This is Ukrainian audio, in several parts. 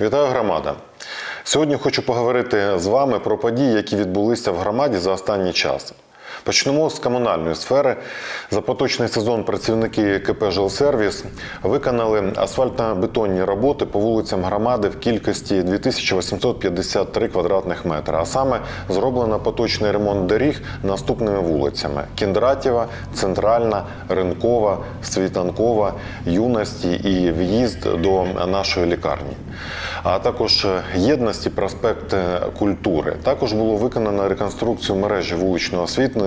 Вітаю громада. Сьогодні хочу поговорити з вами про події, які відбулися в громаді за останній час. Почнемо з комунальної сфери. За поточний сезон працівники КП «Жилсервіс» виконали асфальтно-бетонні роботи по вулицям громади в кількості 2853 квадратних метри. А саме зроблено поточний ремонт доріг наступними вулицями: Кіндратєва, Центральна, Ринкова, Світанкова, Юності і в'їзд до нашої лікарні. А також єдності проспект культури. Також було виконано реконструкцію мережі вуличного освітлення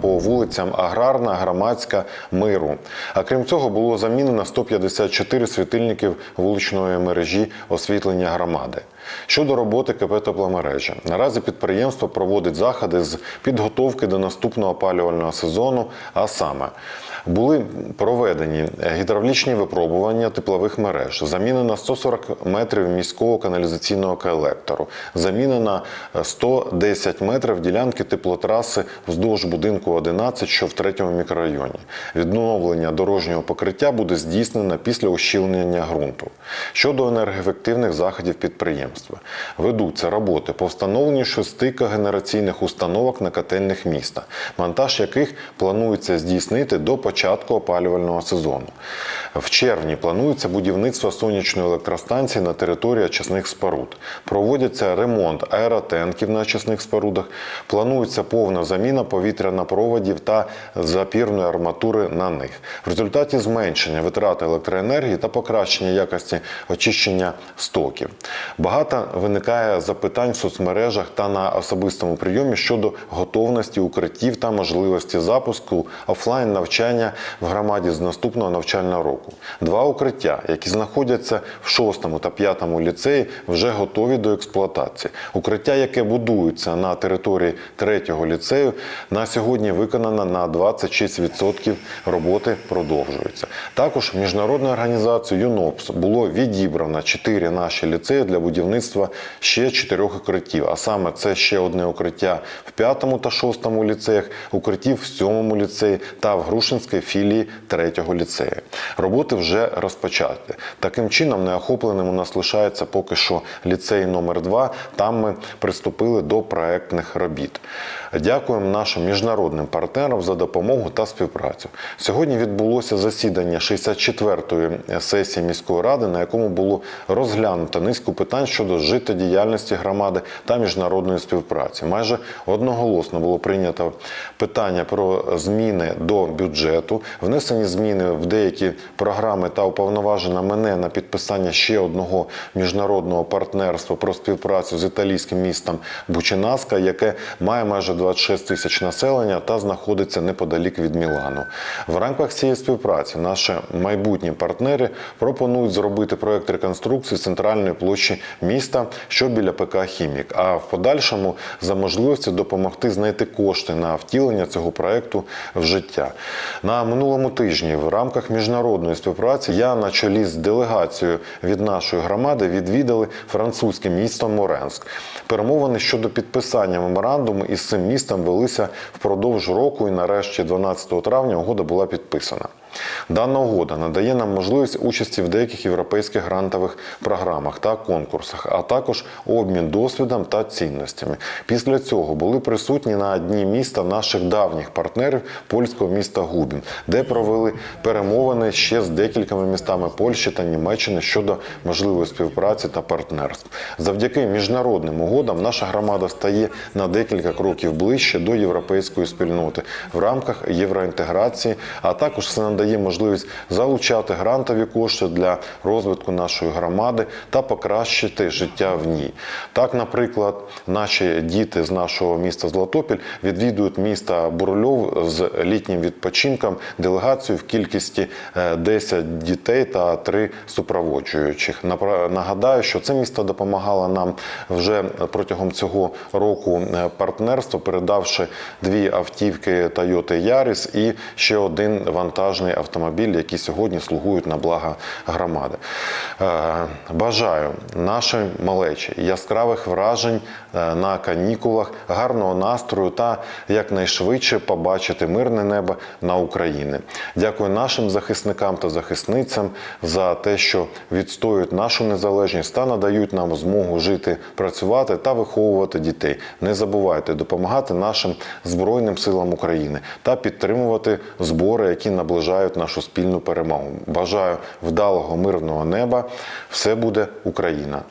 по вулицям Аграрна, Громадська, Миру. А крім цього, було замінено 154 світильників вуличної мережі освітлення громади. Щодо роботи КП тепломережі, наразі підприємство проводить заходи з підготовки до наступного опалювального сезону, а саме були проведені гідравлічні випробування теплових мереж, замінено 140 метрів міського каналізаційного колектору, замінено 110 метрів ділянки теплотраси вздовж будинку 11, що в третьому мікрорайоні. Відновлення дорожнього покриття буде здійснено після ущільнення ґрунту. Щодо енергоефективних заходів підприємства, ведуться роботи по встановленню шести когенераційних установок на котельних міста, монтаж яких планується здійснити до початку опалювального сезону. В червні планується будівництво сонячної електростанції на території очисних споруд. Проводяться ремонт аеротенків на очисних спорудах. Планується повна заміна повітрянопроводів та запірної арматури на них. В результаті зменшення витрати електроенергії та покращення якості очищення стоків. Багато виникає запитань в соцмережах та на особистому прийомі щодо готовності укриттів та можливості запуску офлайн навчання в громаді з наступного навчального року. Два укриття, які знаходяться в 6 та 5 ліцеї, вже готові до експлуатації. Укриття, яке будується на території 3 ліцею, на сьогодні виконано на 26% роботи продовжується. Також міжнародною організацією ЮНОПС було відібрано 4 наші ліцеї для будівництва ще 4 укриттів. А саме це ще одне укриття в 5 та 6 ліцеях, укриттів в 7 ліцеї та в Грушинській філії 3 ліцею. Роботи вже розпочаті. Таким чином, неохопленим у нас лишається поки що ліцей номер 2 Там ми приступили до проектних робіт. Дякуємо нашим міжнародним партнерам за допомогу та співпрацю. Сьогодні відбулося засідання 64-ї сесії міської ради, на якому було розглянуто низку питань щодо життєдіяльності громади та міжнародної співпраці. Майже одноголосно було прийнято питання про зміни до бюджету, внесені зміни в деякі програми та уповноважена мене на підписання ще одного міжнародного партнерства про співпрацю з італійським містом Бучинаска, яке має майже 26 тисяч населення та знаходиться неподалік від Мілану. В рамках цієї співпраці наші майбутні партнери пропонують зробити проект реконструкції центральної площі що біля ПК Хімік. А в подальшому за можливості допомогти знайти кошти на втілення цього проекту в життя. На минулому тижні в рамках міжнародної співпраці я на чолі з делегацією від нашої громади відвідали французьке місто Моренськ. Перемовини щодо підписання меморандуму із цим містом велися впродовж року, і нарешті, 12 травня, угода була підписана. Дана угода надає нам можливість участі в деяких європейських грантових програмах та конкурсах, а також обмін досвідом та цінностями. Після цього були присутні на дні міста наших давніх партнерів польського міста Губін, де провели перемовини ще з декількома містами Польщі та Німеччини щодо можливої співпраці та партнерств. Завдяки міжнародним угодам наша громада стає на декілька кроків ближче до європейської спільноти в рамках євроінтеграції, а також це надає можливість залучати грантові кошти для розвитку нашої громади та покращити життя в ній. Так, наприклад, наші діти з нашого міста Златопіль відвідують міста Бурульов з літнім відпочинком делегацію в кількості е, 10 дітей та 3 супроводжуючих. Нагадаю, що це місто допомагало нам вже протягом цього року е, партнерство, передавши дві автівки Toyota Yaris і ще один вантажний кожний автомобіль, які сьогодні слугують на благо громади. Е, Бажаю нашій малечі яскравих вражень е, на канікулах, гарного настрою та якнайшвидше побачити мирне небо на Україні. Дякую нашим захисникам та захисницям за те, що відстоюють нашу незалежність та надають нам змогу жити, працювати та виховувати дітей. Не забувайте допомагати нашим Збройним силам України та підтримувати збори, які наближають нашу спільну перемогу. Бажаю вдалого мирного неба. Все буде Україна.